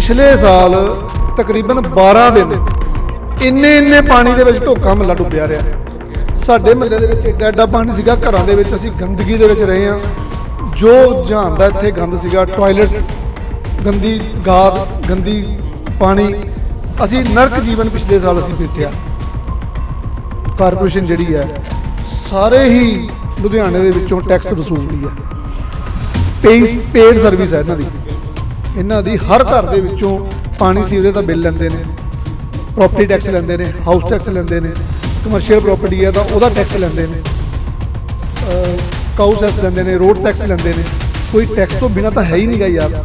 ਪਿਛਲੇ ਸਾਲ ਤਕਰੀਬਨ 12 ਦਿਨ ਇੰਨੇ ਇੰਨੇ ਪਾਣੀ ਦੇ ਵਿੱਚ ਢੋਕਾ ਮੱਲਾ ਡੁੱਬਿਆ ਰਿਹਾ। ਸਾਡੇ ਮੱਲੇ ਦੇ ਵਿੱਚ ਏਡਾ ਏਡਾ ਪਾਣੀ ਸੀਗਾ, ਘਰਾਂ ਦੇ ਵਿੱਚ ਅਸੀਂ ਗੰਦਗੀ ਦੇ ਵਿੱਚ ਰਹੇ ਹਾਂ। ਜੋ ਜਹਾਨ ਦਾ ਇੱਥੇ ਗੰਦ ਸੀਗਾ, ਟਾਇਲਟ, ਗੰਦੀ ਗਾਦ ਗੰਦੀ ਪਾਣੀ, ਅਸੀਂ ਨਰਕ ਜੀਵਨ ਪਿਛਲੇ ਸਾਲ ਅਸੀਂ ਬੀਤਿਆ ਕਾਰਪੋਰੇਸ਼ਨ ਜਿਹੜੀ ਹੈ, ਸਾਰੇ ਹੀ ਲੁਧਿਆਣੇ ਦੇ ਵਿੱਚੋਂ ਟੈਕਸ ਵਸੂਲਦੀ ਹੈ। ਪੇਸ ਪੇਡ ਸਰਵਿਸ ਹੈ ਇਹਨਾਂ ਦੀ। ਇਹਨਾਂ ਦੀ ਹਰ ਘਰ ਦੇ ਵਿੱਚੋਂ ਪਾਣੀ ਸੀਵਰੇਜ ਦਾ ਬਿੱਲ ਲੈਂਦੇ ਨੇ। ਪ੍ਰਾਪਰਟੀ ਟੈਕਸ ਲੈਂਦੇ ਨੇ ਹਾਊਸ ਟੈਕਸ ਲੈਂਦੇ ਨੇ। ਕਮਰਸ਼ੀਅਲ ਪ੍ਰਾਪਰਟੀ ਹੈ ਤਾਂ ਉਹਦਾ ਟੈਕਸ ਲੈਂਦੇ ਨੇ। ਕਾਊ ਟੈਕਸ ਲੈਂਦੇ ਨੇ ਰੋਡ ਟੈਕਸ ਲੈਂਦੇ ਨੇ। ਕੋਈ ਟੈਕਸ ਤੋਂ ਬਿਨਾ ਤਾਂ ਹੈ ਹੀ ਨਹੀਂਗਾ ਯਾਰ।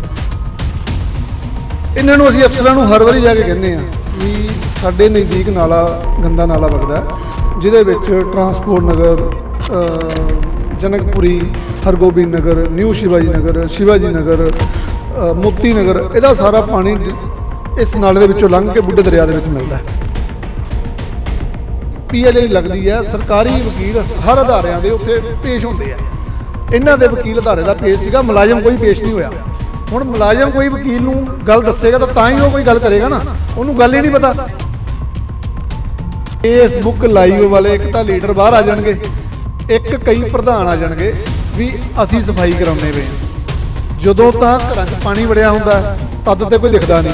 ਇਹਨਾਂ ਨੂੰ ਅਸੀਂ ਅਫਸਰਾਂ ਨੂੰ ਹਰ ਵਾਰੀ ਜਾ ਕੇ ਕਹਿੰਦੇ ਆ ਵੀ ਸਾਡੇ ਨਜ਼ਦੀਕ ਨਾਲਾ, ਗੰਦਾ ਨਾਲਾ ਵਗਦਾ ਜਿਹਦੇ ਵਿੱਚ ਟਰਾਂਸਪੋਰਟ ਨਗਰ ਜਨਕਪੁਰੀ, ਹਰਗੋਬਿੰਦ ਨਗਰ, ਨਿਊ ਸ਼ਿਵਾਜੀ ਨਗਰ ਸ਼ਿਵਾਜੀ ਨਗਰ ਮੋਤੀ ਨਗਰ, ਇਹਦਾ ਸਾਰਾ ਪਾਣੀ ਇਸ ਨਾਲੇ ਦੇ ਵਿੱਚੋਂ ਲੰਘ ਕੇ ਬੁੱਢੇ ਦਰਿਆ ਦੇ ਵਿੱਚ ਮਿਲਦਾ ਹੈ। ਪੀਐਲਏ ਲੱਗਦੀ ਹੈ, ਸਰਕਾਰੀ ਵਕੀਲ ਹਰ ਅਦਾਰਿਆਂ ਦੇ ਉੱਤੇ ਪੇਸ਼ ਹੁੰਦੇ ਆ। ਇਹਨਾਂ ਦੇ ਵਕੀਲ ਅਦਾਰੇ ਦਾ ਪੇਸ਼ ਸੀਗਾ, ਮੁਲਾਜ਼ਮ ਕੋਈ ਪੇਸ਼ ਨਹੀਂ ਹੋਇਆ। ਹੁਣ ਮੁਲਾਜ਼ਮ ਕੋਈ ਵਕੀਲ ਨੂੰ ਗੱਲ ਦੱਸੇਗਾ ਤਾਂ ਤਾਂ ਹੀ ਉਹ ਕੋਈ ਗੱਲ ਕਰੇਗਾ ਨਾ, ਉਹਨੂੰ ਗੱਲ ਹੀ ਨਹੀਂ ਪਤਾ। ਫੇਸਬੁੱਕ ਲਾਈਵ ਵਾਲੇ ਇੱਕ ਤਾਂ ਲੀਡਰ ਬਾਹਰ ਆ ਜਾਣਗੇ, ਇੱਕ ਕਈ ਪ੍ਰਧਾਨ ਆ ਜਾਣਗੇ, ਵੀ ਅਸੀਂ ਸਫ਼ਾਈ ਕਰਾਉਣੇ ਵੇ ਜਦੋਂ ਤਾਂ ਘਰਾਂ 'ਚ ਪਾਣੀ ਵੜਿਆ ਹੁੰਦਾ, ਤਦ ਤੇ ਕੋਈ ਦਿਖਦਾ ਨਹੀਂ।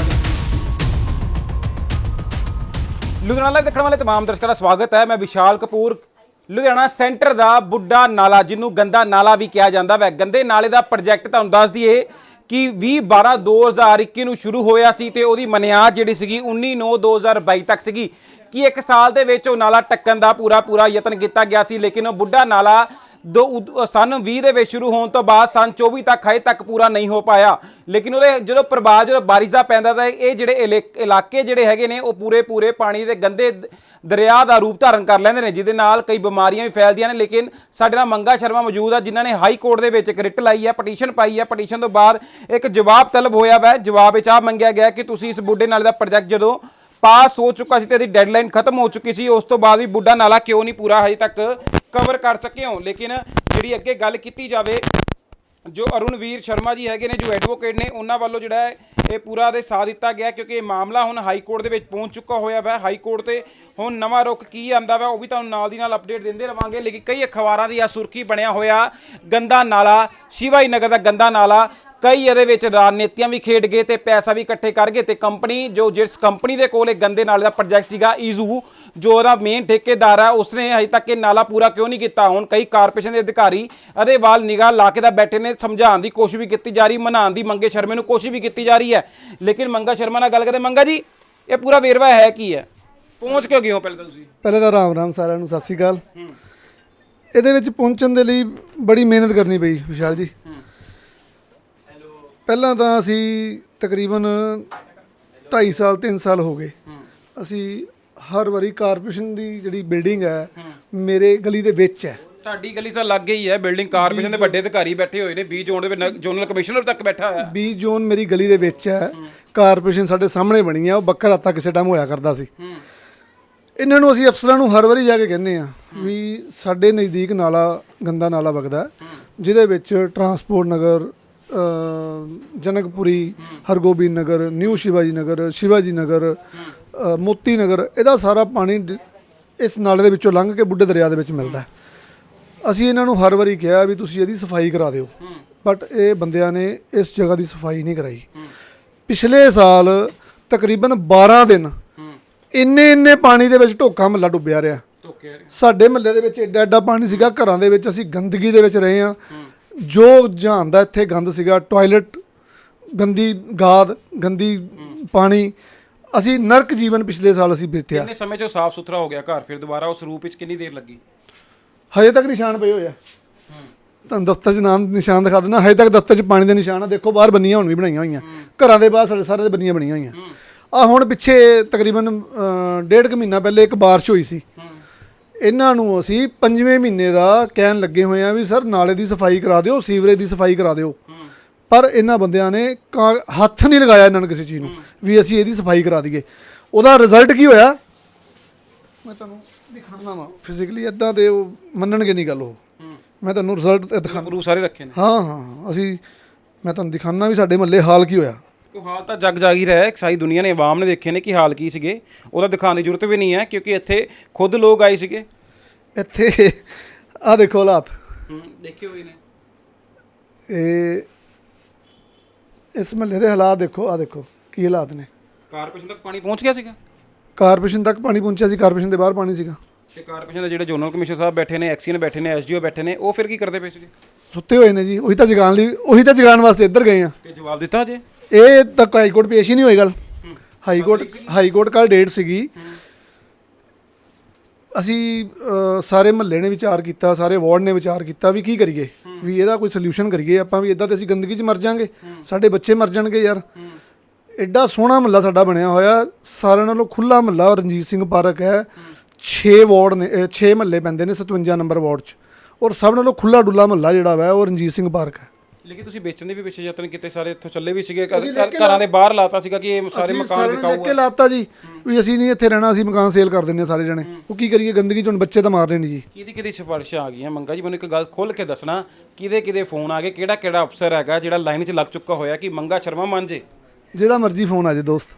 ਲੁਧਿਆਣਾ ਲਾਈਵ ਦੇਖਣ ਵਾਲੇ ਤਮਾਮ ਦਰਸ਼ਕਾਂ ਦਾ ਸਵਾਗਤ ਹੈ। ਮੈਂ ਵਿਸ਼ਾਲ ਕਪੂਰ। ਲੁਧਿਆਣਾ ਸੈਂਟਰ ਦਾ ਬੁੱਢਾ ਨਾਲਾ ਜਿਹਨੂੰ ਗੰਦਾ ਨਾਲਾ ਵੀ ਕਿਹਾ ਜਾਂਦਾ ਵੈ। ਗੰਦੇ ਨਾਲੇ ਦਾ ਪ੍ਰੋਜੈਕਟ ਤੁਹਾਨੂੰ ਦੱਸ ਦਈਏ ਕਿ 20 12 2021 ਨੂੰ ਸ਼ੁਰੂ ਹੋਇਆ ਸੀ ਤੇ ਉਹਦੀ ਮਨਿਆਦ ਜਿਹੜੀ ਸੀਗੀ 19 9 2022 ਤੱਕ ਸੀਗੀ ਕਿ ਇੱਕ ਸਾਲ ਦੇ ਵਿੱਚ ਉਹ ਨਾਲਾ ਟੱਕਣ ਦਾ ਪੂਰਾ ਪੂਰਾ ਯਤਨ ਕੀਤਾ ਗਿਆ ਸੀ, ਲੇਕਿਨ ਉਹ ਬੁੱਢਾ ਨਾਲਾ ਦੋ ਉਦ- ਸਨ 20 ਦੇ ਵਿੱਚ ਸ਼ੁਰੂ ਹੋਣ ਤੋਂ ਬਾਅਦ ਸਨ 24 ਤੱਕ ਹਜੇ ਤੱਕ ਪੂਰਾ ਨਹੀਂ ਹੋ ਪਾਇਆ। ਲੇਕਿਨ ਉਹਦੇ ਜਦੋਂ ਪ੍ਰਭਾਵ ਜਦੋਂ ਬਾਰਿਸ਼ ਦਾ ਪੈਂਦਾ ਤਾਂ ਇਹ ਜਿਹੜੇ ਇਲੇ- ਇਲਾਕੇ ਜਿਹੜੇ ਹੈਗੇ ਨੇ, ਉਹ ਪੂਰੇ ਪੂਰੇ ਪਾਣੀ ਦੇ ਗੰਦੇ ਦਰਿਆ ਦਾ ਰੂਪ ਧਾਰਨ ਕਰ ਲੈਂਦੇ ਨੇ, ਜਿਹਦੇ ਨਾਲ ਕਈ ਬਿਮਾਰੀਆਂ ਵੀ ਫੈਲਦੀਆਂ ਨੇ। ਲੇਕਿਨ ਸਾਡੇ ਨਾਲ ਮੰਗਾ ਸ਼ਰਮਾ ਮੌਜੂਦ ਆ, ਜਿਨ੍ਹਾਂ ਨੇ ਹਾਈ ਕੋਰਟ ਦੇ ਵਿੱਚ ਇੱਕ ਰਿਟ ਲਾਈ ਹੈ ਪਟੀਸ਼ਨ ਪਾਈ ਹੈ ਪਟੀਸ਼ਨ ਤੋਂ ਬਾਅਦ ਇੱਕ ਜਵਾਬ ਤਲਬ ਹੋਇਆ ਵੈ। ਜਵਾਬ ਵਿੱਚ ਆ ਮੰਗਿਆ ਗਿਆ ਕਿ ਤੁਸੀਂ ਇਸ ਬੁੱਢੇ ਨਾਲੇ ਦਾ ਪ੍ਰੋਜੈਕਟ ਜਦੋਂ ਪਾਸ ਹੋ ਚੁੱਕਾ ਸੀ ਤੇ ਇਹਦੀ ਡੈਡਲਾਈਨ ਖਤਮ ਹੋ ਚੁੱਕੀ ਸੀ, ਉਸ ਤੋਂ ਬਾਅਦ ਵੀ ਬੁੱਢਾ ਨਾਲਾ ਕਿਉਂ ਨਹੀਂ ਪੂਰਾ? ਹਜੇ ਤੱਕ ਕਵਰ ਕਰ ਸਕੇ ਹੋ ਲੇਕਿਨ ਜਿਹੜੀ ਅੱਗੇ ਗੱਲ ਕੀਤੀ ਜਾਵੇ, ਜੋ ਅਰੁਣ ਵੀਰ ਸ਼ਰਮਾ ਜੀ ਹੈਗੇ ਨੇ, ਜੋ ਐਡਵੋਕੇਟ ਨੇ, ਉਹਨਾਂ ਵੱਲੋਂ ਜਿਹੜਾ ਹੈ, ਇਹ ਪੂਰਾ ਦੇ ਸਾਥ ਦਿੱਤਾ ਗਿਆ ਕਿਉਂਕਿ ਇਹ ਮਾਮਲਾ ਹੁਣ ਹਾਈ ਕੋਰਟ ਦੇ ਵਿੱਚ ਪਹੁੰਚ ਚੁੱਕਾ ਹੋਇਆ ਵਾ। ਹਾਈ ਕੋਰਟ ਤੇ ਹੁਣ ਨਵਾਂ ਰੁਖ ਕੀ ਆਂਦਾ ਵਾ, ਉਹ ਵੀ ਤੁਹਾਨੂੰ ਨਾਲ ਦੀ ਨਾਲ ਅਪਡੇਟ ਦਿੰਦੇ ਰਵਾਂਗੇ। ਲੇਕਿਨ ਕਈ ਅਖਬਾਰਾਂ ਦੀ ਆ ਸੁਰਖੀ ਬਣਿਆ ਹੋਇਆ, ਗੰਦਾ ਨਾਲਾ, ਸ਼ਿਵਾਈ ਨਗਰ ਦਾ ਗੰਦਾ ਨਾਲਾ। ਕਈ ਇਹਦੇ ਵਿੱਚ ਰਾਜਨੀਤੀਆਂ ਵੀ ਖੇਡ ਗਏ ਤੇ ਪੈਸਾ ਵੀ ਇਕੱਠੇ ਕਰ ਗਏ ਤੇ ਕੰਪਨੀ ਜੋ ਜਿਸ ਕੰਪਨੀ ਦੇ ਕੋਲ ਇਹ ਗੰਦੇ ਨਾਲੇ ਦਾ ਪ੍ਰੋਜੈਕਟ ਸੀਗਾ ਈਜ਼ੂ ਜੋ ਉਹਦਾ ਮੇਨ ਠੇਕੇਦਾਰ ਹੈ ਉਸਨੇ ਹਜੇ ਤੱਕ ਇਹ ਨਾਲਾ ਪੂਰਾ ਕਿਉਂ ਨਹੀਂ ਕੀਤਾ? ਹੁਣ ਕਈ ਕਾਰਪੋਰੇਸ਼ਨ ਦੇ ਅਧਿਕਾਰੀ ਇਹਦੇ ਵੱਲ ਨਿਗਾਹ ਲਾ ਕੇ ਤਾਂ ਬੈਠੇ ਨੇ ਸਮਝਾਉਣ ਦੀ ਕੋਸ਼ਿਸ਼ ਵੀ ਕੀਤੀ ਜਾ ਰਹੀ ਮਨਾਉਣ ਦੀ ਮੰਗੇ ਸ਼ਰਮੇ ਨੂੰ ਕੋਸ਼ਿਸ਼ ਵੀ ਕੀਤੀ ਜਾ ਰਹੀ ਹੈ। ਲੇਕਿਨ ਮੰਗਾ ਸ਼ਰਮਾ ਨਾਲ ਗੱਲ ਕਰਦੇ ਮੰਗਾ ਜੀ ਇਹ ਪੂਰਾ ਵੇਰਵਾ ਹੈ ਕੀ ਹੈ? ਪਹੁੰਚ ਕਿਉਂ ਗਏ ਹੋ ਪਹਿਲਾਂ ਤਾਂ ਤੁਸੀਂ? ਪਹਿਲੇ ਤਾਂ ਰਾਮ ਰਾਮ ਸਾਰਿਆਂ ਨੂੰ ਸਤਿ ਸ੍ਰੀ ਅਕਾਲ। ਇਹਦੇ ਵਿੱਚ ਪਹੁੰਚਣ ਦੇ ਲਈ ਬੜੀ ਮਿਹਨਤ ਕਰਨੀ ਪਈ ਵਿਸ਼ਾਲ ਜੀ। ਪਹਿਲਾਂ ਤਾਂ ਅਸੀਂ ਤਕਰੀਬਨ 2.5 ਸਾਲ 3 ਸਾਲ ਹੋ ਗਏ। ਅਸੀਂ ਹਰ ਵਾਰੀ ਕਾਰਪੋਰੇਸ਼ਨ ਦੀ ਜਿਹੜੀ ਬਿਲਡਿੰਗ ਹੈ ਮੇਰੇ ਗਲੀ ਦੇ ਵਿੱਚ ਹੈ। ਤੁਹਾਡੀ ਗਲੀ ਤਾਂ ਲੱਗ ਗਈ ਹੈ ਬਿਲਡਿੰਗ ਕਾਰਪੋਰੇਸ਼ਨ ਦੇ ਵੱਡੇ ਅਧਿਕਾਰੀ ਬੈਠੇ ਹੋਏ ਨੇ 20 ਜ਼ੋਨ ਦੇ ਵਿੱਚ ਜ਼ੋਨਲ ਕਮਿਸ਼ਨਰ ਤੱਕ ਬੈਠਾ ਹੋਇਆ। 20 ਜ਼ੋਨ ਮੇਰੀ ਗਲੀ ਦੇ ਵਿੱਚ ਹੈ ਕਾਰਪੋਰੇਸ਼ਨ ਸਾਡੇ ਸਾਹਮਣੇ ਬਣੀ ਹੈ ਉਹ ਬੱਕਰ ਹੱਤਾ ਕਿਸੇ ਟਾਈਮ ਹੋਇਆ ਕਰਦਾ ਸੀ। ਇਹਨਾਂ ਨੂੰ ਅਸੀਂ ਅਫਸਰਾਂ ਨੂੰ ਹਰ ਵਾਰੀ ਜਾ ਕੇ ਕਹਿੰਦੇ ਆ ਵੀ ਸਾਡੇ ਨਜ਼ਦੀਕ ਨਾਲਾ ਗੰਦਾ ਨਾਲਾ ਵਗਦਾ ਹੈ, ਜਿਹਦੇ ਵਿੱਚ ਟਰਾਂਸਪੋਰਟ ਨਗਰ ਜਨਕਪੁਰੀ ਹਰਗੋਬਿੰਦ ਨਗਰ ਨਿਊ ਸ਼ਿਵਾਜੀ ਨਗਰ ਸ਼ਿਵਾਜੀ ਨਗਰ ਮੋਤੀ ਨਗਰ ਇਹਦਾ ਸਾਰਾ ਪਾਣੀ ਡ- ਇਸ ਨਾਲੇ ਦੇ ਵਿੱਚੋਂ ਲੰਘ ਕੇ ਬੁੱਢੇ ਦਰਿਆ ਦੇ ਵਿੱਚ ਮਿਲਦਾ ਹੈ। ਅਸੀਂ ਇਹਨਾਂ ਨੂੰ ਹਰ ਵਾਰੀ ਕਿਹਾ ਵੀ ਤੁਸੀਂ ਇਹਦੀ ਸਫ਼ਾਈ ਕਰਾ ਦਿਓ ਬਟ ਇਹ ਬੰਦਿਆਂ ਨੇ ਇਸ ਜਗ੍ਹਾ ਦੀ ਸਫ਼ਾਈ ਨਹੀਂ ਕਰਾਈ। ਪਿਛਲੇ ਸਾਲ ਤਕਰੀਬਨ 12 ਦਿਨ ਇੰਨੇ ਇੰਨੇ ਪਾਣੀ ਦੇ ਵਿੱਚ ਢੋਕਾ ਮੱਲਾ ਡੁੱਬਿਆ ਰਿਹਾ। ਓਕੇ ਸਾਡੇ ਮਹੱਲੇ ਦੇ ਵਿੱਚ ਐਡਾ ਐਡਾ ਪਾਣੀ ਸੀਗਾ ਘਰਾਂ ਦੇ ਵਿੱਚ ਅਸੀਂ ਗੰਦਗੀ ਦੇ ਵਿੱਚ ਰਹੇ ਹਾਂ। ਜੋ ਜਹਾਨ ਦਾ ਇੱਥੇ ਗੰਦ ਸੀਗਾ ਟਾਇਲਟ ਗੰਦੀ ਗਾਦ ਗੰਦੀ ਪਾਣੀ ਅਸੀਂ ਨਰਕ ਜੀਵਨ ਪਿਛਲੇ ਸਾਲ ਅਸੀਂ ਬੀਤਿਆ। ਕਿੰਨੇ ਸਮੇਂ 'ਚ ਸਾਫ਼ ਸੁਥਰਾ ਹੋ ਗਿਆ ਘਰ? ਫਿਰ ਦੁਬਾਰਾ ਉਸ ਰੂਪ ਵਿੱਚ ਕਿੰਨੀ ਦੇਰ ਲੱਗੀ? ਹਜੇ ਤੱਕ ਨਿਸ਼ਾਨ ਪਏ ਹੋਏ ਆ। ਤੁਹਾਨੂੰ ਦਫ਼ਤਰ 'ਚ ਨਾਮ ਨਿਸ਼ਾਨ ਦਿਖਾ ਦੇਣਾ ਹਜੇ ਤੱਕ ਦਫ਼ਤਰ 'ਚ ਪਾਣੀ ਦੇ ਨਿਸ਼ਾਨ ਆ। ਦੇਖੋ ਬਾਹਰ ਬੰਨੀਆਂ ਹੁਣ ਵੀ ਬਣਾਈਆਂ ਹੋਈਆਂ। ਘਰਾਂ ਦੇ ਬਾਹਰ ਸਾਡੇ ਸਾਰੇ ਦੇ ਬੰਨੀਆਂ ਬਣੀਆਂ ਹੋਈਆਂ। ਆ ਹੁਣ ਪਿੱਛੇ ਤਕਰੀਬਨ ਡੇਢ ਕੁ ਮਹੀਨਾ ਪਹਿਲੇ ਇੱਕ ਬਾਰਿਸ਼ ਹੋਈ ਸੀ। ਇਹਨਾਂ ਨੂੰ ਅਸੀਂ ਪੰਜਵੇਂ ਮਹੀਨੇ ਦਾ ਕਹਿਣ ਲੱਗੇ ਹੋਏ ਆ ਵੀ ਸਰ ਨਾਲੇ ਦੀ ਸਫ਼ਾਈ ਕਰਾ ਦਿਓ ਸੀਵਰੇਜ ਦੀ ਸਫ਼ਾਈ ਕਰਾ ਦਿਓ। ਪਰ ਇਹਨਾਂ ਬੰਦਿਆਂ ਨੇ ਕਾ- ਹੱਥ ਨਹੀਂ ਲਗਾਇਆ ਇਹਨਾਂ ਨੂੰ ਕਿਸੇ ਚੀਜ਼ ਨੂੰ ਵੀ ਅਸੀਂ ਇਹਦੀ ਸਫ਼ਾਈ ਕਰਾ ਦਈਏ। ਉਹਦਾ ਰਿਜ਼ਲਟ ਕੀ ਹੋਇਆ? ਮੈਂ ਤੁਹਾਨੂੰ ਦਿਖਾਣਾ ਵਾ। ਫਿਜ਼ੀਕਲੀ ਇਦਾਂ ਦੇ ਉਹ ਮੰਨਣਗੇ ਨਹੀਂ ਗੱਲ ਉਹ। ਮੈਂ ਤੁਹਾਨੂੰ ਰਿਜ਼ਲਟ ਦਿਖਾ ਗੁਰੂ ਸਾਰੇ ਰੱਖੇ ਨੇ। ਹਾਂ ਹਾਂ ਅਸੀਂ ਮੈਂ ਤੁਹਾਨੂੰ ਦਿਖਾਣਾ ਵੀ ਸਾਡੇ ਮਹੱਲੇ ਹਾਲ ਕੀ ਹੋਇਆ। ਉਹ ਹਾਲ ਤਾਂ ਜਗ ਜਾਗੀ ਰਿਹਾ ਹੈ। ਸਾਰੀ ਦੁਨੀਆ ਨੇ ਆਵਾਮ ਨੇ ਦੇਖੇ ਨੇ ਕਿ ਹਾਲ ਕੀ ਸੀਗੇ। ਉਹਦਾ ਦਿਖਾਉਣ ਦੀ ਜ਼ਰੂਰਤ ਵੀ ਨਹੀਂ ਹੈ ਕਿਉਂਕਿ ਇੱਥੇ ਖੁਦ ਲੋਕ ਆਏ ਸੀਗੇ। ਇੱਥੇ ਆ ਦੇਖੋ ਹਾਲਾਤ। ਹੂੰ ਦੇਖੇ ਹੋਏ ਨੇ। ਇਹ ਇਸ ਮਹੱਲੇ ਦੇ ਹਾਲਾਤ ਦੇਖੋ ਆ ਦੇਖੋ ਕੀ ਹਾਲਾਤ ਨੇ। ਕਾਰਪੋਰੇਸ਼ਨ ਤੱਕ ਪਾਣੀ ਪਹੁੰਚ ਗਿਆ ਸੀਗਾ? ਕਾਰਪੋਰੇਸ਼ਨ ਤੱਕ ਪਾਣੀ ਪਹੁੰਚਿਆ ਸੀ ਕਾਰਪੋਰੇਸ਼ਨ ਦੇ ਬਾਹਰ ਪਾਣੀ ਸੀਗਾ। ਤੇ ਕਾਰਪੋਰੇਸ਼ਨ ਦੇ ਜਿਹੜੇ ਜਨਰਲ ਕਮਿਸ਼ਨਰ ਸਾਹਿਬ ਬੈਠੇ ਨੇ ਐਕਸੀਅਨ ਬੈਠੇ ਨੇ ਐਸਡੀਓ ਬੈਠੇ ਨੇ ਉਹ ਫਿਰ ਕੀ ਕਰਦੇ ਪਏ ਸੀਗੇ? ਸੁੱਤੇ ਹੋਏ ਨੇ ਜੀ ਉਹੀ ਤਾਂ ਜਗਾਉਣ ਲਈ ਉਹੀ ਤਾਂ ਜਗਾਉਣ ਵਾਸਤੇ ਇੱਧਰ ਗਏ ਆ। ਤੇ ਜਵਾਬ ਦਿੱਤਾ ਜੇ ਇਹ ਤੱਕ ਹਾਈ ਕੋਰਟ ਪੇਸ਼ ਹੀ ਨਹੀਂ ਹੋਈ ਗੱਲ। ਹਾਈ ਕੋਰਟ ਹਾਈ ਕੋਰਟ ਕੱਲ ਡੇਟ ਸੀਗੀ ਅਸੀਂ ਅ, ਸਾਰੇ ਮਹੱਲੇ ਨੇ ਵਿਚਾਰ ਕੀਤਾ ਸਾਰੇ ਵਾਰਡ ਨੇ ਵਿਚਾਰ ਕੀਤਾ ਵੀ ਕੀ ਕਰੀਏ? ਵੀ ਇਹਦਾ ਕੋਈ ਸੋਲੂਸ਼ਨ ਕਰੀਏ ਆਪਾਂ ਵੀ ਇਦਾਂ ਤੇ ਅਸੀਂ ਗੰਦਗੀ 'ਚ ਮਰ ਜਾਾਂਗੇ। ਸਾਡੇ ਬੱਚੇ ਮਰ ਜਾਣਗੇ ਯਾਰ। ਐਡਾ ਸੋਹਣਾ ਮਹੱਲਾ ਸਾਡਾ ਬਣਿਆ ਹੋਇਆ। ਸਾਰਿਆਂ ਨਾਲੋਂ ਖੁੱਲਾ ਮਹੱਲਾ ਰਣਜੀਤ ਸਿੰਘ ਪਾਰਕ ਹੈ। 6 ਵਾਰਡ ਨੇ 6 ਮਹੱਲੇ ਪੈਂਦੇ ਨੇ 57 ਨੰਬਰ ਵਾਰਡ 'ਚ। ਔਰ ਸਭ ਨਾਲੋਂ ਖੁੱਲਾ ਡੁੱਲਾ ਮਹੱਲਾ ਜਿਹੜਾ ਵਾ ਉਹ ਰਣਜੀਤ ਸਿੰਘ ਪਾਰਕ ਹੈ। ਲੇਕਿਨ ਤੁਸੀਂ ਵੇਚਣ ਦੇ ਵੀ ਪਿੱਛੇ ਯਤਨ ਕੀਤੇ ਸਾਰੇ ਇੱਥੋਂ ਚੱਲੇ ਵੀ ਸੀਗੇ ਘਰ- ਘਰਾਂ ਦੇ ਬਾਹਰ ਲਾਤਾ ਸੀਗਾ ਕਿ ਇਹ ਸਾਰੇ ਅਸੀਂ ਮਕਾਨ ਸਾਰਿਆਂ ਨੇ ਵਿਕਾਊ ਕੇ ਲਾਤਾ ਜੀ ਵੀ ਅਸੀਂ ਨਹੀਂ ਇੱਥੇ ਰਹਿਣਾ ਅਸੀਂ ਮਕਾਨ ਸੇਲ ਕਰ ਦਿੰਨੇ ਸਾਰੇ ਜਣੇ। ਉਹ ਕੀ ਕਰੀਏ ਗੰਦਗੀ ਚ ਹੁਣ ਬੱਚੇ ਤਾਂ ਮਾਰਨੇ ਨਹੀਂ ਜੀ। ਕਿਹਦੀ ਕਿਹਦੀ ਸਿਫਾਰਿਸ਼ਾਂ ਆ ਗਈਆਂ ਮੰਗਾ ਜੀ? ਮੈਨੂੰ ਇੱਕ ਗੱਲ ਖੁੱਲ ਕੇ ਦੱਸਣਾ ਕਿਹਦੇ ਕਿਹਦੇ ਫੋਨ ਆ ਗਏ ਕਿਹੜਾ ਕਿਹੜਾ ਅਫਸਰ ਹੈਗਾ ਜਿਹੜਾ ਲਾਈਨ 'ਚ ਲੱਗ ਚੁੱਕਾ ਹੋਇਆ ਕਿ ਮੰਗਾ ਸ਼ਰਮਾ ਮੰਨ ਜੇ? ਜਿਹਦਾ ਮਰਜ਼ੀ ਫੋਨ ਆ ਜੇ ਦੋਸਤ।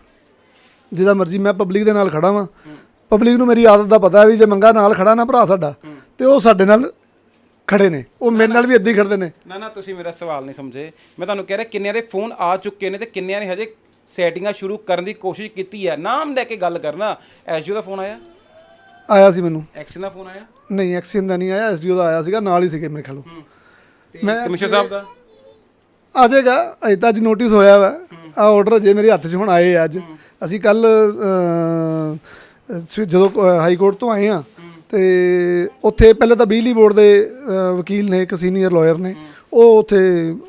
ਜਿਹਦਾ ਮਰਜ਼ੀ ਮੈਂ ਪਬਲਿਕ ਦੇ ਨਾਲ ਖੜਾ ਵਾਂ। ਪਬਲਿਕ ਨੂੰ ਮੇਰੀ ਆਦਤ ਦਾ ਪਤਾ ਵੀ ਜੇ ਮੰਗਾ ਨਾਲ ਖੜਾ ਨਾ ਭਰਾ ਸਾਡਾ ਤੇ ਉਹ ਸਾਡੇ ਨਾਲ ਖੜੇ ਨੇ। ਉਹ ਮੇਰੇ ਨਾਲ ਵੀ ਏਦਾਂ ਹੀ ਖੜਦੇ ਨੇ। ਨਾ ਨਾ ਤੁਸੀਂ ਮੇਰਾ ਸਵਾਲ ਨਹੀਂ ਸਮਝੇ। ਮੈਂ ਤੁਹਾਨੂੰ ਕਹਿ ਰਿਹਾ ਕਿੰਨਿਆਂ ਦੇ ਫੋਨ ਆ ਚੁੱਕੇ ਨੇ ਤੇ ਕਿੰਨਿਆਂ ਨੇ ਹਜੇ ਸੈਟਿੰਗਾਂ ਸ਼ੁਰੂ ਕਰਨ ਦੀ ਕੋਸ਼ਿਸ਼ ਕੀਤੀ ਹੈ ਨਾਮ ਲੈ ਕੇ ਗੱਲ ਕਰਨਾ। ਐਸਜੀਓ ਦਾ ਫੋਨ ਆਇਆ? ਆਇਆ ਸੀ ਮੈਨੂੰ। ਐਕਸ਼ਨ ਦਾ ਫੋਨ ਆਇਆ? ਨਹੀਂ ਐਕਸੀਅਨ ਦਾ ਨਹੀਂ ਆਇਆ ਐਸਡੀਓ ਦਾ ਆਇਆ ਸੀਗਾ ਨਾਲ ਹੀ ਸੀਗੇ ਮੇਰੇ ਖਿਆਲ। ਤੇ ਕਮਿਸ਼ਨਰ ਸਾਹਿਬ ਦਾ? ਆ ਜਾਏਗਾ ਅਜੇ ਤਾਂ ਅੱਜ ਨੋਟਿਸ ਹੋਇਆ ਵਾ। ਆ ਆਰਡਰ ਜੇ ਮੇਰੇ ਹੱਥ 'ਚ ਹੁਣ ਆਏ ਆ ਅੱਜ। ਅਸੀਂ ਕੱਲ ਜਦੋਂ ਹਾਈ ਕੋਰਟ ਤੋਂ ਆਏ ਆ ਤੇ ਉੱਥੇ ਪਹਿਲਾਂ ਤਾਂ ਬਿਜਲੀ ਬੋਰਡ ਦੇ ਅ, ਵਕੀਲ ਨੇ ਇੱਕ ਸੀਨੀਅਰ ਲਾਇਰ ਨੇ ਉਹ ਉੱਥੇ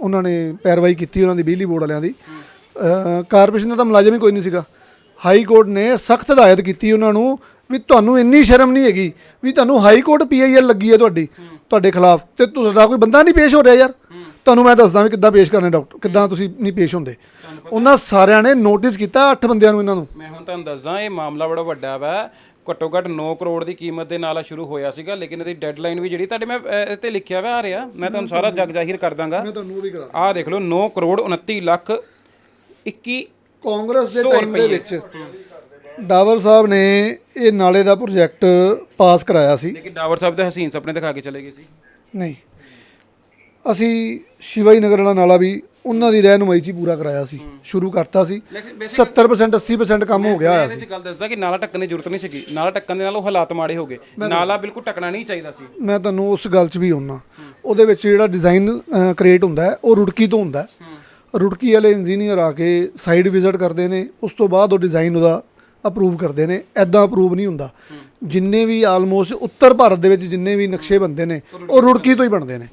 ਉਹਨਾਂ ਨੇ ਪੈਰਵਾਈ ਕੀਤੀ ਉਹਨਾਂ ਦੀ ਬਿਜਲੀ ਬੋਰਡ ਵਾਲਿਆਂ ਦੀ। ਅ, ਕਾਰਪੋਰੇਸ਼ਨ ਦਾ ਤਾਂ ਮੁਲਾਜ਼ਮ ਹੀ ਕੋਈ ਨਹੀਂ ਸੀਗਾ। ਹਾਈ ਕੋਰਟ ਨੇ ਸਖਤ ਹਦਾਇਤ ਕੀਤੀ ਉਹਨਾਂ ਨੂੰ ਵੀ ਤੁਹਾਨੂੰ ਇੰਨੀ ਸ਼ਰਮ ਨਹੀਂ ਹੈਗੀ ਵੀ ਤੁਹਾਨੂੰ ਹਾਈ ਕੋਰਟ ਪੀਆਈਐਲ ਲੱਗੀ ਹੈ ਤੁਹਾਡੀ ਤੁਹਾਡੇ ਖਿਲਾਫ। ਤੇ ਤੁਹਾਡਾ ਕੋਈ ਬੰਦਾ ਨਹੀਂ ਪੇਸ਼ ਹੋ ਰਿਹਾ ਯਾਰ। ਤੁਹਾਨੂੰ ਮੈਂ ਦੱਸਦਾ ਵੀ ਕਿੱਦਾਂ ਪੇਸ਼ ਕਰਨੇ ਡਾਕਟਰ ਕਿੱਦਾਂ ਤੁਸੀਂ ਨਹੀਂ ਪੇਸ਼ ਹੁੰਦੇ। ਉਹਨਾਂ ਸਾਰਿਆਂ ਨੇ ਨੋਟਿਸ ਕੀਤਾ 8 ਬੰਦਿਆਂ ਨੂੰ ਇਹਨਾਂ ਨੂੰ। ਮੈਂ ਹੁਣ ਤੁਹਾਨੂੰ ਦੱਸਦਾ ਇਹ ਮਾਮਲਾ ਬੜਾ ਵੱਡਾ ਵਾ। ਘੱਟੋ ਘੱਟ 9 ਕਰੋੜ ਦੀ ਕੀਮਤ ਦੇ ਨਾਲ ਆ ਸ਼ੁਰੂ ਹੋਇਆ ਸੀਗਾ ਲੇਕਿਨ ਇਹਦੀ ਡੈਡਲਾਈਨ ਵੀ ਜਿਹੜੀ ਤੁਹਾਡੇ ਮੈਂ ਅਹ, ਇਹ ਤੇ ਲਿਖਿਆ ਵਾ ਆ ਰਿਹਾ ਮੈਂ ਤੁਹਾਨੂੰ ਸਾਰਾ ਜਗ ਜਾਹਿਰ ਕਰ ਦਾਂਗਾ। ਮੈਂ ਤੁਹਾਨੂੰ ਉਹ ਵੀ ਕਰਾ ਆਹ ਦੇਖ ਲਓ 9 ਕਰੋੜ 29 ਲੱਖ 21 ਕਾਂਗਰਸ ਦੇ ਟਾਈਮ ਦੇ ਵਿੱਚ ਡਾਵਰ ਸਾਹਿਬ ਨੇ ਇਹ ਨਾਲੇ ਦਾ ਪ੍ਰੋਜੈਕਟ ਪਾਸ ਕਰਾਇਆ ਸੀ। ਲੇਕਿਨ ਡਾਵਰ ਸਾਹਿਬ ਦੇ ਹਸੀਨ ਸੁਪਨੇ ਦਿਖਾ ਕੇ ਚਲੇ ਗਏ ਸੀ। ਨਹੀਂ। ਅਸੀਂ ਸ਼ਿਵਾਈ ਨਗਰ ਵਾਲਾ ਨਾਲਾ ਵੀ ਉਹਨਾਂ ਦੀ ਰਹਿਨੁਮਾਈ 'ਚ ਹੀ ਪੂਰਾ ਕਰਾਇਆ ਸੀ ਸ਼ੁਰੂ ਕਰਤਾ ਸੀ। ਲੇਕਿਨ 70% 80% ਕੰਮ ਹੋ ਗਿਆ ਹੋਇਆ ਇਹਦੇ ਚ ਗੱਲ ਦੱਸਦਾ ਕਿ ਨਾਲਾ ਟੱਕਣ ਦੀ ਜ਼ਰੂਰਤ ਨਹੀਂ ਸੀਗੀ। ਨਾਲਾ ਟੱਕਣ ਦੇ ਨਾਲ ਉਹ ਹਾਲਾਤ ਮਾੜੇ ਹੋ ਗਏ। ਨਾਲਾ ਬਿਲਕੁਲ ਟੱਕਣਾ ਨਹੀਂ ਚਾਹੀਦਾ ਸੀ। ਮੈਂ ਤੁਹਾਨੂੰ ਉਸ ਗੱਲ 'ਚ ਵੀ ਆਉਣਾ ਉਹਦੇ ਵਿੱਚ ਜਿਹੜਾ ਡਿਜ਼ਾਈਨ ਕ੍ਰੀਏਟ ਹੁੰਦਾ ਹੈ ਉਹ ਰੁੜਕੀ ਤੋਂ ਹੁੰਦਾ ਹੈ। ਰੁੜਕੀ ਵਾਲੇ ਇੰਜੀਨੀਅਰ ਆ ਕੇ ਸਾਈਡ ਵਿਜ਼ਿਟ ਕਰਦੇ ਨੇ। ਉਸ ਤੋਂ ਬਾਅਦ ਉਹ ਡਿਜ਼ਾਈਨ ਉਹਦਾ ਅਪਰੂਵ ਕਰਦੇ ਨੇ ਐਦਾਂ ਅਪਰੂਵ ਨਹੀਂ ਹੁੰਦਾ। ਜਿੰਨੇ ਵੀ ਆਲਮੋਸਟ ਉੱਤਰ ਭਾਰਤ ਦੇ ਵਿੱਚ ਜਿੰਨੇ ਵੀ ਨਕਸ਼ੇ ਬਣਦੇ ਨੇ ਉਹ ਰੁੜਕੀ ਤੋਂ ਹੀ ਬਣਦੇ ਨੇ।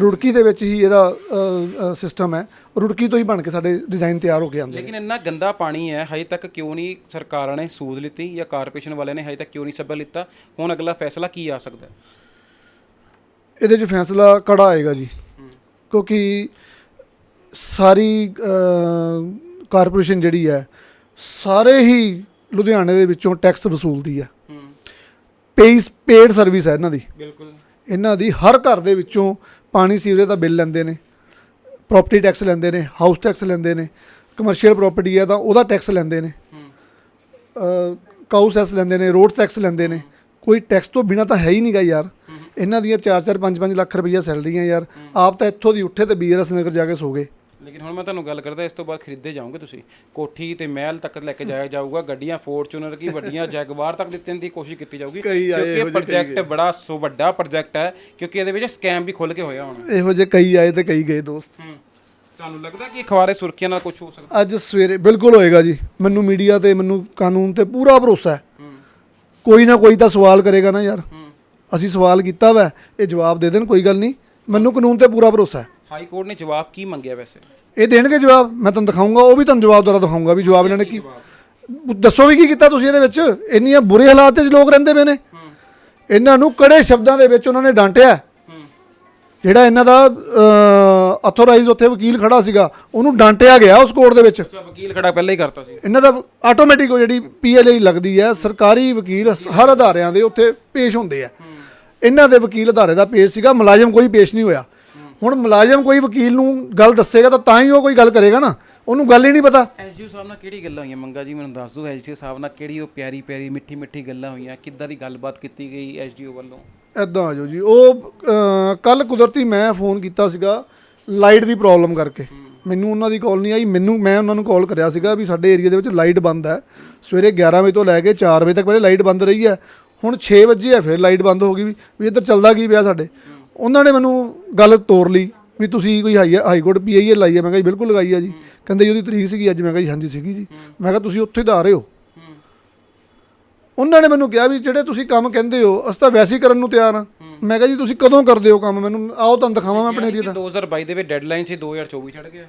ਰੁੜਕੀ ਦੇ ਵਿੱਚ ਹੀ ਇਹਦਾ ਸਿਸਟਮ ਹੈ। ਰੁੜਕੀ ਤੋਂ ਹੀ ਬਣ ਕੇ ਸਾਡੇ ਡਿਜ਼ਾਈਨ ਤਿਆਰ ਹੋ ਕੇ ਆਉਂਦੇ ਨੇ। ਲੇਕਿਨ ਇੰਨਾ ਗੰਦਾ ਪਾਣੀ ਹੈ ਹਜੇ ਤੱਕ ਕਿਉਂ ਨਹੀਂ ਸਰਕਾਰਾਂ ਨੇ ਸੂਦ ਲਿੱਤੀ ਜਾਂ ਕਾਰਪੋਰੇਸ਼ਨ ਵਾਲਿਆਂ ਨੇ ਹਜੇ ਤੱਕ ਕਿਉਂ ਨਹੀਂ ਸੱਬਾ ਲਿੱਤਾ? ਹੁਣ ਅਗਲਾ ਫੈਸਲਾ ਕੀ ਆ ਸਕਦਾ? ਇਹਦੇ 'ਚ ਫੈਸਲਾ ਕੜਾ ਆਏਗਾ ਜੀ। ਕਿਉਂਕਿ ਸਾਰੀ ਕਾਰਪੋਰੇਸ਼ਨ ਜਿਹੜੀ ਹੈ ਸਾਰੇ ਹੀ ਲੁਧਿਆਣੇ ਦੇ ਵਿੱਚੋਂ ਟੈਕਸ ਵਸੂਲਦੀ ਹੂੰ। ਪੇਸ ਪੇਡ ਸਰਵਿਸ ਹੈ ਇਹਨਾਂ ਦੀ। ਬਿਲਕੁਲ। ਇਹਨਾਂ ਦੀ ਹਰ ਘਰ ਦੇ ਵਿੱਚੋਂ ਪਾਣੀ ਸੀਵਰੇਜ ਦਾ ਬਿੱਲ ਲੈਂਦੇ ਨੇ ਪ੍ਰਾਪਰਟੀ ਟੈਕਸ ਲੈਂਦੇ ਨੇ ਹਾਊਸ ਟੈਕਸ ਲੈਂਦੇ ਨੇ ਕਮਰਸ਼ੀਅਲ ਪ੍ਰਾਪਰਟੀ ਹੈ ਤਾਂ ਉਹਦਾ ਟੈਕਸ ਲੈਂਦੇ ਨੇ। ਹੂੰ। ਕਾਊ ਸੈਸ ਲੈਂਦੇ ਨੇ ਰੋਡ ਟੈਕਸ ਲੈਂਦੇ ਨੇ। ਕੋਈ ਟੈਕਸ ਤੋਂ ਬਿਨਾ ਤਾਂ ਹੈ ਹੀ ਨਹੀਂਗਾ ਯਾਰ। ਇਹਨਾਂ ਦੀਆਂ 4-4 5-5 ਲੱਖ ਰੁਪਈਆ ਸੈਲਰੀਆਂ ਯਾਰ। ਆਪ ਤਾਂ ਇੱਥੋਂ ਦੀ ਉੱਠੇ ਤੇ ਬੀਆਰਐਸ ਨਗਰ ਜਾ ਕੇ ਸੋ ਗਏ। ਲੇਕਿਨ ਹੁਣ ਮੈਂ ਤੁਹਾਨੂੰ ਗੱਲ ਕਰਦਾ ਇਸ ਤੋਂ ਬਾਅਦ ਖਰੀਦੇ ਜਾਓਗੇ ਤੁਸੀਂ। ਕੋਠੀ ਤੇ ਮਹਿਲ ਤੱਕ ਲੈ ਕੇ ਜਾਇਆ ਜਾਊਗਾ ਗੱਡੀਆਂ ਫੋਰਚੂਨਰ ਕੀ ਵੱਡੀਆਂ ਜੈਗਵਾਰ ਤੱਕ ਦਿੱਤਣ ਦੀ ਕੋਸ਼ਿਸ਼ ਕੀਤੀ ਜਾਊਗੀ ਕਈ ਆਏ ਕਿਉਂਕਿ ਇਹ ਪ੍ਰੋਜੈਕਟ ਬੜਾ ਸੋ ਵੱਡਾ ਪ੍ਰੋਜੈਕਟ ਹੈ ਕਿਉਂਕਿ ਇਹਦੇ ਵਿੱਚ ਸਕੈਮ ਵੀ ਖੁੱਲ ਕੇ ਹੋਇਆ ਹੁਣ। ਇਹੋ ਜਿਹੇ ਕਈ ਆਏ ਤੇ ਕਈ ਗਏ ਦੋਸਤ। ਹੂੰ। ਤੁਹਾਨੂੰ ਲੱਗਦਾ ਕਿ ਅਖਬਾਰੇ ਸੁਰਖੀਆਂ ਨਾਲ ਕੁਝ ਹੋ ਸਕਦਾ? ਅੱਜ ਸਵੇਰੇ ਬਿਲਕੁਲ ਹੋਏਗਾ ਜੀ। ਮੈਨੂੰ ਮੀਡੀਆ ਤੇ ਮੈਨੂੰ ਕਾਨੂੰਨ ਤੇ ਪੂਰਾ ਭਰੋਸਾ ਹੈ। ਹੂੰ। ਕੋਈ ਨਾ ਕੋਈ ਤਾਂ ਸਵਾਲ ਕਰੇਗਾ ਨਾ ਯਾਰ। ਹੂੰ। ਅਸੀਂ ਸਵਾਲ ਕੀਤਾ ਵਾ ਇਹ ਜਵਾਬ ਦੇ ਦੇਣ ਕੋਈ ਗੱਲ ਨਹੀਂ। ਮੈਨੂੰ ਕਾਨੂੰਨ ਤੇ ਪੂਰਾ ਭਰੋਸਾ ਹੈ। ਹਾਈ ਕੋਰਟ ਨੇ ਜਵਾਬ ਕੀ ਮੰਗਿਆ ਵੈਸੇ? ਇਹ ਦੇਣਗੇ ਜਵਾਬ ਮੈਂ ਤੁਹਾਨੂੰ ਦਿਖਾਊਂਗਾ ਉਹ ਵੀ ਤੁਹਾਨੂੰ ਜਵਾਬ ਦੁਆਰਾ ਦਿਖਾਊਂਗਾ ਵੀ ਜਵਾਬ ਇਹਨਾਂ ਨੇ ਕੀ ਦੱਸੋ ਵੀ ਕੀ ਕੀਤਾ ਤੁਸੀਂ ਇਹਦੇ ਵਿੱਚ? ਇੰਨੀਆਂ ਬੁਰੇ ਹਾਲਾਤ 'ਚ ਲੋਕ ਰਹਿੰਦੇ ਪਏ ਨੇ। ਇਹਨਾਂ ਨੂੰ ਕੜੇ ਸ਼ਬਦਾਂ ਦੇ ਵਿੱਚ ਉਹਨਾਂ ਨੇ ਡਾਂਟਿਆ। ਜਿਹੜਾ ਇਹਨਾਂ ਦਾ ਅਥੋਰਾਈਜ਼ ਉੱਥੇ ਵਕੀਲ ਖੜਾ ਸੀਗਾ ਉਹਨੂੰ ਡਾਂਟਿਆ ਗਿਆ ਉਸ ਕੋਰਟ ਦੇ ਵਿੱਚ। ਅੱਛਾ ਵਕੀਲ ਖੜਾ ਪਹਿਲਾਂ ਹੀ ਕਰਤਾ ਸੀ। ਇਹਨਾਂ ਦਾ ਆਟੋਮੈਟਿਕ ਉਹ ਜਿਹੜੀ ਪੀਐਲਆਈ ਲੱਗਦੀ ਹੈ ਸਰਕਾਰੀ ਵਕੀਲ ਹਰ ਅਦਾਰਿਆਂ ਦੇ ਉੱਥੇ ਪੇਸ਼ ਹੁੰਦੇ ਆ। ਇਹਨਾਂ ਦੇ ਵਕੀਲ ਅਦਾਰੇ ਦਾ ਪੇਸ਼ ਸੀਗਾ ਮੁਲਾਜ਼ਮ ਕੋਈ ਪੇਸ਼ ਨਹੀਂ ਹੋਇਆ। ਹੁਣ ਮੁਲਾਜ਼ਮ ਕੋਈ ਵਕੀਲ ਨੂੰ ਗੱਲ ਦੱਸੇਗਾ ਤਾਂ ਤਾਂ ਹੀ ਉਹ ਕੋਈ ਗੱਲ ਕਰੇਗਾ ਨਾ। ਉਹਨੂੰ ਗੱਲ ਹੀ ਨਹੀਂ ਪਤਾ। ਐਸਜੀਓ ਸਾਹਿਬ ਨਾਲ ਕਿਹੜੀ ਗੱਲਾਂ ਹੋਈਆਂ? ਮੰਗਾ ਜੀ ਮੈਨੂੰ ਦੱਸ ਦਿਓ ਐਸਜੀਓ ਸਾਹਿਬ ਨਾਲ ਕਿਹੜੀ ਉਹ ਪਿਆਰੀ ਪਿਆਰੀ ਮਿੱਠੀ ਮਿੱਠੀ ਗੱਲਾਂ ਹੋਈਆਂ? ਕਿੱਦਾਂ ਦੀ ਗੱਲਬਾਤ ਕੀਤੀ ਗਈ ਐਸਜੀਓ ਵੱਲੋਂ? ਐਦਾਂ ਆ ਜਾਓ ਜੀ। ਉਹ ਕੱਲ ਕੁਦਰਤੀ ਮੈਂ ਫੋਨ ਕੀਤਾ ਸੀਗਾ ਲਾਈਟ ਦੀ ਪ੍ਰੋਬਲਮ ਕਰਕੇ। ਮੈਨੂੰ ਉਹਨਾਂ ਦੀ ਕਾਲ ਨਹੀਂ ਆਈ। ਮੈਨੂੰ ਮੈਂ ਉਹਨਾਂ ਨੂੰ ਕਾਲ ਕਰਿਆ ਸੀਗਾ ਵੀ ਸਾਡੇ ਏਰੀਆ ਦੇ ਵਿੱਚ ਲਾਈਟ ਬੰਦ ਹੈ। ਸਵੇਰੇ 11 ਵਜੇ ਤੋਂ ਲੈ ਕੇ 4 ਵਜੇ ਤੱਕ ਪਹਿਲੇ ਲਾਈਟ ਬੰਦ ਰਹੀ ਹੈ। ਹੁਣ 6 ਵਜੇ ਹੈ ਫਿਰ ਲਾਈਟ ਬੰਦ ਹੋ ਗਈ ਵੀ ਇੱਧਰ ਚੱਲਦਾ ਕੀ ਪਿਆ ਸਾਡੇ? ਉਹਨਾਂ ਨੇ ਮੈਨੂੰ ਗੱਲ ਤੋਰ ਲਈ ਵੀ ਤੁਸੀਂ ਕੋਈ ਹਾਈ ਹਾਈ ਕੋਰਟ ਪੀਆਈਏ ਲਾਈ ਹੈ ਮੈਂ ਕਿਹਾ ਜੀ ਬਿਲਕੁਲ ਲਗਾਈ ਹੈ ਜੀ। ਕਹਿੰਦੇ ਜੀ ਉਹਦੀ ਤਰੀਕ ਸੀਗੀ ਅੱਜ। ਮੈਂ ਕਿਹਾ ਜੀ ਹਾਂਜੀ ਸੀਗੀ ਜੀ। ਮੈਂ ਕਿਹਾ ਤੁਸੀਂ ਉੱਥੇ ਆ ਰਹੇ ਹੋ। ਉਹਨਾਂ ਨੇ ਮੈਨੂੰ ਕਿਹਾ ਵੀ ਜਿਹੜੇ ਤੁਸੀਂ ਕੰਮ ਕਹਿੰਦੇ ਹੋ ਅਸੀਂ ਤਾਂ ਵੈਸੇ ਹੀ ਕਰਨ ਨੂੰ ਤਿਆਰ ਹਾਂ। ਮੈਂ ਕਿਹਾ ਜੀ ਤੁਸੀਂ ਕਦੋਂ ਕਰਦੇ ਹੋ ਕੰਮ? ਮੈਨੂੰ ਆਓ ਤੁਹਾਨੂੰ ਦਿਖਾਵਾਂ ਮੈਂ ਆਪਣੇ ਏਰੀਆ ਦਾ। 2022 ਦੇ ਵਿੱਚ ਡੈਡਲਾਈਨ ਸੀ 2024 ਚੜ ਗਿਆ।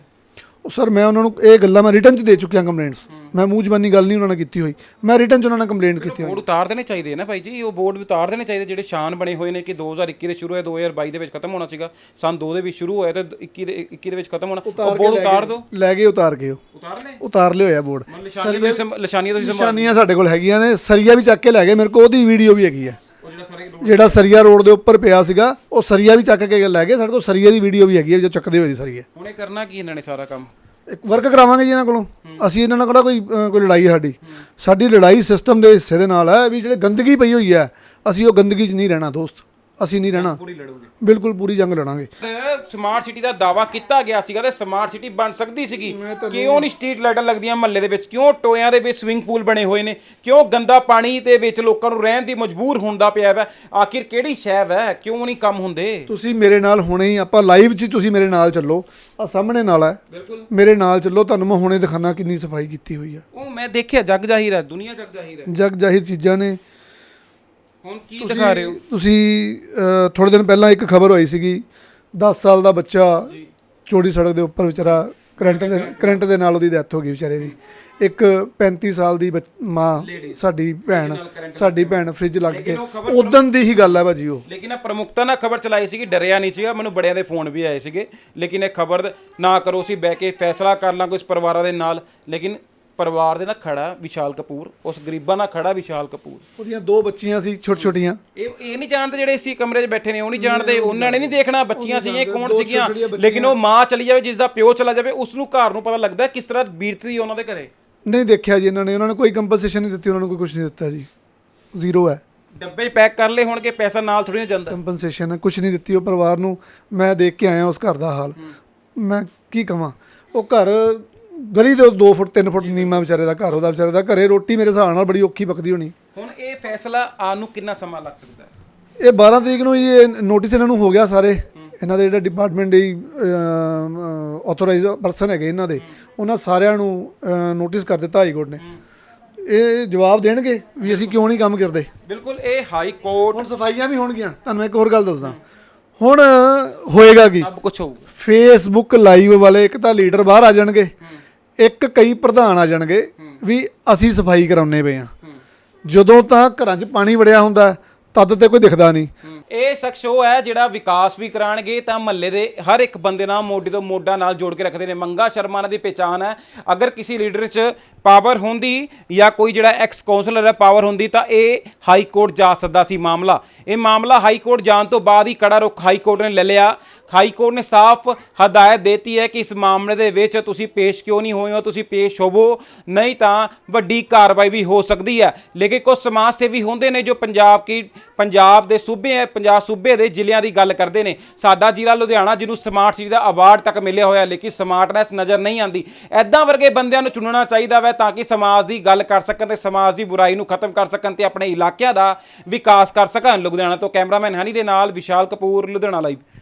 ਸਰ ਮੈਂ ਉਹਨਾਂ ਨੂੰ ਇਹ ਗੱਲਾਂ ਮੈਂ ਰਿਟਰਨ 'ਚ ਦੇ ਚੁੱਕਿਆ ਕੰਪਲੇਂਟਸ ਮੈਂ ਮੂੰਹ ਜ਼ਬਾਨੀ ਗੱਲ ਨਹੀਂ ਉਹਨਾਂ ਨਾਲ ਕੀਤੀ ਹੋਈ। ਮੈਂ ਰਿਟਰਨ 'ਚ ਉਹਨਾਂ ਨਾਲ ਕੰਪਲੇਂਟ ਕੀਤੀ ਹੋਈ। ਬੋਰਡ ਉਤਾਰ ਦੇਣੇ ਚਾਹੀਦੇ ਆ ਨਾ ਭਾਈ ਜੀ ਉਹ ਬੋਰਡ ਵੀ ਉਤਾਰ ਦੇਣੇ ਚਾਹੀਦੇ ਜਿਹੜੇ ਸ਼ਾਨ ਬਣੇ ਹੋਏ ਨੇ ਕਿ 2021 ਦੇ ਸ਼ੁਰੂ ਹੋਇਆ 2022 ਦੇ ਵਿੱਚ ਖਤਮ ਹੋਣਾ ਸੀਗਾ ਸਨ 2 ਦੇ ਵਿੱਚ ਸ਼ੁਰੂ ਹੋਇਆ ਤੇ 21 ਦੇ 21 ਦੇ ਵਿੱਚ ਖਤਮ ਹੋਣਾ ਉਹ ਬੋਰਡ ਉਤਾਰ ਦਿਓ ਲੈ ਗਏ। ਉਤਾਰ ਗਏ ਉਤਾਰ ਲੈ ਉਤਾਰ ਲਿਆ ਹੋਇਆ ਬੋਰਡ ਨਿਸ਼ਾਨੀਆਂ ਤੁਸੀਂ ਨਿਸ਼ਾਨੀਆਂ ਸਾਡੇ ਕੋਲ ਹੈਗੀਆਂ ਨੇ ਸਰੀਆ ਵੀ ਚੱਕ ਕੇ ਲੈ ਗਏ ਮੇਰੇ ਕੋਲ ਉਹਦੀ ਵੀਡੀਓ ਵੀ ਹੈਗੀ ਹੈ। ਉਹ ਜਿਹੜਾ ਸਾਰੇ ਜਿਹੜਾ ਸਰੀਆ ਰੋਡ ਦੇ ਉੱਪਰ ਪਿਆ ਸੀਗਾ ਉਹ ਸਰੀਆ ਵੀ ਚੱਕ ਕੇ ਲੈ ਗਏ ਸਾਡੇ ਕੋਲ ਸਰੀਏ ਦੀ ਵੀਡੀਓ ਵੀ ਹੈਗੀ ਹੈ ਜੋ ਚੱਕਦੇ ਹੋਏ ਦੀ ਸਰੀਏ। ਹੁਣੇ ਕਰਨਾ ਕੀ ਇਹਨਾਂ ਨੇ ਸਾਰਾ ਕੰਮ? ਇੱਕ ਵਰਕ ਕਰਾਵਾਂਗੇ ਜੀ ਇਹਨਾਂ ਕੋਲੋਂ। ਅਸੀਂ ਇਹਨਾਂ ਨਾਲ ਕਿਹੜਾ ਕੋਈ ਕੋਈ ਲੜਾਈ ਹੈ ਸਾਡੀ? ਸਾਡੀ ਲੜਾਈ ਸਿਸਟਮ ਦੇ ਹਿੱਸੇ ਦੇ ਨਾਲ ਹੈ ਵੀ ਜਿਹੜੇ ਗੰਦਗੀ ਪਈ ਹੋਈ ਹੈ ਅਸੀਂ ਉਹ ਗੰਦਗੀ 'ਚ ਨਹੀਂ ਰਹਿਣਾ ਦੋਸਤ। ਅਸੀਂ ਨਹੀਂ ਰਹਿਣਾ। ਪੂਰੀ ਲੜੋਗੇ। ਬਿਲਕੁਲ ਪੂਰੀ ਜੰਗ ਲੜਾਂਗੇ। ਸਮਾਰਟ ਸਿਟੀ ਦਾ ਦਾਵਾ ਕੀਤਾ ਗਿਆ ਸੀਗਾ ਤੇ ਸਮਾਰਟ ਸਿਟੀ ਬਣ ਸਕਦੀ ਸੀਗੀ। ਕਿਉਂ ਨਹੀਂ ਸਟਰੀਟ ਲਾਈਟਾਂ ਲੱਗਦੀਆਂ ਮਹੱਲੇ ਦੇ ਵਿੱਚ? ਕਿਉਂ ਟੋਇਆਂ ਦੇ ਵਿੱਚ ਸਵਿਮਿੰਗ ਪੂਲ ਬਣੇ ਹੋਏ ਨੇ? ਕਿਉਂ ਗੰਦਾ ਪਾਣੀ ਦੇ ਵਿੱਚ ਲੋਕਾਂ ਨੂੰ ਰਹਿਣ ਦੀ ਮਜਬੂਰ ਹੁੰਦਾ ਪਿਆ ਹੈ ਆਖਿਰ ਕਿਹੜੀ ਸ਼ੈ ਹੈ? ਕਿਉਂ ਨਹੀਂ ਕੰਮ ਹੁੰਦੇ? ਤੁਸੀਂ ਮੇਰੇ ਨਾਲ ਹੁਣੇ ਹੀ ਆਪਾਂ ਲਾਈਵ 'ਚ ਤੁਸੀਂ ਮੇਰੇ ਨਾਲ ਚੱਲੋ। ਆ ਸਾਹਮਣੇ ਨਾਲ ਹੈ। ਮੇਰੇ ਨਾਲ ਚੱਲੋ ਤੁਹਾਨੂੰ ਮੈਂ ਹੁਣੇ ਦਿਖਾਣਾ ਕਿੰਨੀ ਸਫ਼ਾਈ ਕੀਤੀ ਹੋਈ ਹੈ ਉਹ ਮੈਂ ਦੇਖਿਆ ਜੱਗ ਜ਼ਾਹਿਰ ਹੈ ਦੁਨੀਆ ਜੱਗ ਜ਼ਾਹਿਰ ਹੈ। ਜਗ ਜਾਹਿਰ ਚੀਜ਼ਾਂ ਨੇ। ਹੁਣ ਕੀ ਦਿਖਾ ਰਹੇ ਹੋ? ਤੁਸੀਂ ਥੋੜੇ ਦਿਨ ਪਹਿਲਾਂ ਇੱਕ ਖਬਰ ਹੋਈ ਸੀਗੀ 10 ਸਾਲ ਦਾ ਬੱਚਾ ਚੋੜੀ ਸੜਕ ਦੇ ਉੱਪਰ ਵਿਚਾਰਾ ਕਰੰਟ ਦੇ ਕਰੰਟ। ਦੇ ਨਾਲ ਉਹਦੀ ਡੈਥ ਹੋ ਗਈ ਵਿਚਾਰੇ ਦੀ। ਇੱਕ 35 ਸਾਲ ਦੀ ਮਾਂ ਸਾਡੀ ਭੈਣ ਸਾਡੀ ਭੈਣ ਫ੍ਰਿਜ ਲੱਗ ਕੇ। ਉਦੋਂ ਦੀ ਹੀ ਗੱਲ ਹੈ ਭਾਜੀ ਉਹ। ਲੇਕਿਨ ਇਹ ਪ੍ਰਮੁਖਤਾ ਨਾਲ ਖਬਰ ਚਲਾਈ ਸੀਗੀ ਡਰਿਆ ਨਹੀਂ ਸੀਗਾ ਮੈਨੂੰ ਬੜਿਆਂ ਦੇ ਫੋਨ ਵੀ ਆਏ ਸੀਗੇ। ਲੇਕਿਨ ਇਹ ਖਬਰ ਨਾ ਕਰੋ ਸੀ ਬਹਿ ਕੇ ਫੈਸਲਾ ਕਰ ਲਾਂ ਕੁਝ ਪਰਿਵਾਰਾਂ ਦੇ ਨਾਲ। ਲੇਕਿਨ ਪਰਿਵਾਰ ਦੇ ਨਾਲ ਖੜਾ ਵਿਸ਼ਾਲ ਕਪੂਰ ਉਸ ਗਰੀਬਾਂ ਨਾਲ ਖੜਾ ਵਿਸ਼ਾਲ ਕਪੂਰ। ਉਹਦੀਆਂ ਦੋ ਬੱਚੀਆਂ ਸੀ ਛੋਟ ਛੋਟੀਆਂ ਇਹ ਇਹ ਨਹੀਂ ਜਾਣਦੇ ਜਿਹੜੇ ਇਸੀ ਕਮਰੇ 'ਚ ਬੈਠੇ ਨੇ ਉਹ ਨਹੀਂ ਜਾਣਦੇ ਉਹਨਾਂ ਨੇ ਨਹੀਂ ਦੇਖਣਾ ਬੱਚੀਆਂ ਸੀਗੀਆਂ ਕੌਣ ਸੀਗੀਆਂ। ਲੇਕਿਨ ਉਹ ਮਾਂ ਚਲੀ ਜਾਵੇ ਜਿਸ ਦਾ ਪਿਓ ਚਲਾ ਜਾਵੇ ਉਸ ਨੂੰ ਘਰ ਨੂੰ ਪਤਾ ਲੱਗਦਾ ਕਿਸ ਤਰ੍ਹਾਂ ਬੀਤਦੀ ਉਹਨਾਂ ਦੇ ਘਰੇ। ਨਹੀਂ ਦੇਖਿਆ ਜੀ ਇਹਨਾਂ ਨੇ ਉਹਨਾਂ ਨੇ ਕੋਈ ਕੰਪਨਸੇਸ਼ਨ ਨਹੀਂ ਦਿੱਤੀ ਉਹਨਾਂ ਨੂੰ ਕੋਈ ਕੁਝ ਨਹੀਂ ਦਿੱਤਾ ਜੀ। ਜ਼ੀਰੋ ਹੈ। ਡੱਬੇ 'ਚ ਪੈਕ ਕਰ ਲਏ ਹੋਣਗੇ ਪੈਸਾ ਨਾਲ ਥੋੜੀ ਨਾ ਜਾਂਦਾ। ਕੰਪਨਸੇਸ਼ਨ ਕੁਝ ਨਹੀਂ ਦਿੱਤੀ ਉਹ ਪਰਿਵਾਰ ਨੂੰ ਮੈਂ ਦੇਖ ਕੇ ਆਇਆ ਉਸ ਘਰ ਦਾ ਹਾਲ। ਮੈਂ ਕੀ ਕਵਾਂ ਉਹ ਘਰ ਗਲੀ ਦੇ 2 ਫੁੱਟ 3 ਫੁੱਟ ਨੀਮਾ ਵਿਚਾਰੇ ਦਾ ਘਰ ਉਹਦਾ ਵਿਚਾਰੇ ਦਾ ਘਰੇ ਰੋਟੀ ਮੇਰੇ ਹਿਸਾਬ ਨਾਲ ਬੜੀ ਔਖੀ ਪੱਕਦੀ ਹੋਣੀ। ਹੁਣ ਇਹ ਫੈਸਲਾ ਆਉਣ ਨੂੰ ਕਿੰਨਾ ਸਮਾਂ ਲੱਗ ਸਕਦਾ ਹੈ? ਇਹ 12 ਤਰੀਕ ਨੂੰ ਜੀ ਇਹ ਨੋਟਿਸ ਇਹਨਾਂ ਨੂੰ ਹੋ ਗਿਆ ਸਾਰੇ। ਇਹਨਾਂ ਦੇ ਜਿਹੜਾ ਡਿਪਾਰਟਮੈਂਟ ਦੇ ਆਥੋਰਾਈਜ਼ ਪਰਸਨ ਹੈਗੇ ਇਹਨਾਂ ਦੇ ਉਹਨਾਂ ਸਾਰਿਆਂ ਨੂੰ ਨੋਟਿਸ ਕਰ ਦਿੱਤਾ ਹਾਈ ਕੋਰਟ ਨੇ। ਇਹ ਜਵਾਬ ਦੇਣਗੇ ਵੀ ਅਸੀਂ ਕਿਉਂ ਨਹੀਂ ਕੰਮ ਕਰਦੇ। ਬਿਲਕੁਲ ਇਹ ਹਾਈ ਕੋਰਟ ਹੁਣ ਸਫਾਈਆਂ ਵੀ ਹੋਣਗੀਆਂ ਤੁਹਾਨੂੰ ਮੈਂ ਇੱਕ ਹੋਰ ਗੱਲ ਦੱਸਦਾ। ਹੁਣ ਹੋਏਗਾ ਕੀ? ਸਭ ਕੁਝ ਹੋਊਗਾ। ਫੇਸਬੁੱਕ ਲਾਈਵ ਵਾਲੇ ਇੱਕ ਤਾਂ ਲੀਡਰ ਬਾਹਰ ਆ ਜਾਣਗੇ। ਇੱਕ ਕਈ ਪ੍ਰਧਾਨ ਆ ਜਾਣਗੇ ਵੀ ਅਸੀਂ ਸਫ਼ਾਈ ਕਰਾਉਨੇ ਪਏ ਆ ਜਦੋਂ ਤਾਂ ਘਰਾਂ 'ਚ ਪਾਣੀ ਵੜਿਆ ਹੁੰਦਾ, ਤਦ ਤੇ ਕੋਈ ਦਿਖਦਾ ਨਹੀਂ। ਇਹ ਸ਼ਖਸ ਉਹ ਹੈ ਜਿਹੜਾ ਵਿਕਾਸ ਵੀ ਕਰਾਣਗੇ, ਤਾਂ ਮਹੱਲੇ ਦੇ ਹਰ ਇੱਕ ਬੰਦੇ ਨਾਲ ਮੋਢੇ ਤੋਂ ਮੋਢਾ ਨਾਲ ਜੋੜ ਕੇ ਰੱਖਦੇ ਨੇ। ਮੰਗਾ ਸ਼ਰਮਾ ਇਹਨਾਂ ਦੀ ਪਛਾਣ ਹੈ। ਅਗਰ ਕਿਸੇ ਲੀਡਰ 'ਚ ਪਾਵਰ ਹੁੰਦੀ ਜਾਂ ਕੋਈ ਜਿਹੜਾ ਐਕਸ ਕਾਉਂਸਲਰ ਹੈ ਪਾਵਰ ਹੁੰਦੀ, ਤਾਂ ਇਹ ਹਾਈ ਕੋਰਟ ਜਾ ਸਕਦਾ ਸੀ ਮਾਮਲਾ। ਇਹ ਮਾਮਲਾ ਹਾਈ ਕੋਰਟ ਜਾਣ ਤੋਂ ਬਾਅਦ ਹੀ ਕੜਾ ਰੁਖ ਹਾਈ ਕੋਰਟ ਨੇ ਲੈ ਲਿਆ। ਹਾਈ ਕੋਰਟ ਨੇ ਸਾਫ਼ ਹਦਾਇਤ ਦਿੱਤੀ ਹੈ ਕਿ ਇਸ ਮਾਮਲੇ ਦੇ ਵਿੱਚ ਤੁਸੀਂ ਪੇਸ਼ ਕਿਉਂ ਨਹੀਂ ਹੋਏ ਹੋ, ਤੁਸੀਂ ਪੇਸ਼ ਹੋਵੋ, ਨਹੀਂ ਤਾਂ ਵੱਡੀ ਕਾਰਵਾਈ ਵੀ ਹੋ ਸਕਦੀ ਹੈ। ਲੇਕਿਨ ਕੁਝ ਸਮਾਜ ਸੇਵੀ ਹੁੰਦੇ ਨੇ ਜੋ ਪੰਜਾਬ ਕੀ, ਪੰਜਾਬ ਦੇ ਸੂਬੇ ਹੈ, ਪੰਜਾਬ ਸੂਬੇ ਦੇ ਜ਼ਿਲ੍ਹਿਆਂ ਦੀ ਗੱਲ ਕਰਦੇ ਨੇ। ਸਾਡਾ ਜ਼ਿਲ੍ਹਾ ਲੁਧਿਆਣਾ, ਜਿਹਨੂੰ ਸਮਾਰਟ ਸਿਟੀ ਦਾ ਅਵਾਰਡ ਤੱਕ ਮਿਲਿਆ ਹੋਇਆ, ਲੇਕਿਨ ਸਮਾਰਟਨੈਸ ਨਜ਼ਰ ਨਹੀਂ ਆਂਦੀ ਐਦਾਂ ਵਰਗੇ ਬੰਦਿਆਂ ਨੂੰ ਚੁਣਨਾ ਚਾਹੀਦਾ ਵੈ ਤਾਂ ਕਿ ਸਮਾਜ ਦੀ ਗੱਲ ਕਰ ਸਕਣ ਤੇ ਸਮਾਜ ਦੀ ਬੁਰਾਈ ਨੂੰ ਖਤਮ ਕਰ ਸਕਣ ਤੇ ਆਪਣੇ ਇਲਾਕਿਆਂ ਦਾ ਵਿਕਾਸ ਕਰ ਸਕਣ। ਲੁਧਿਆਣਾ ਤੋਂ ਕੈਮਰਾਮੈਨ ਹਨੀ ਦੇ ਨਾਲ ਵਿਸ਼ਾਲ ਕਪੂਰ, ਲੁਧਿਆਣਾ ਲਾਈਵ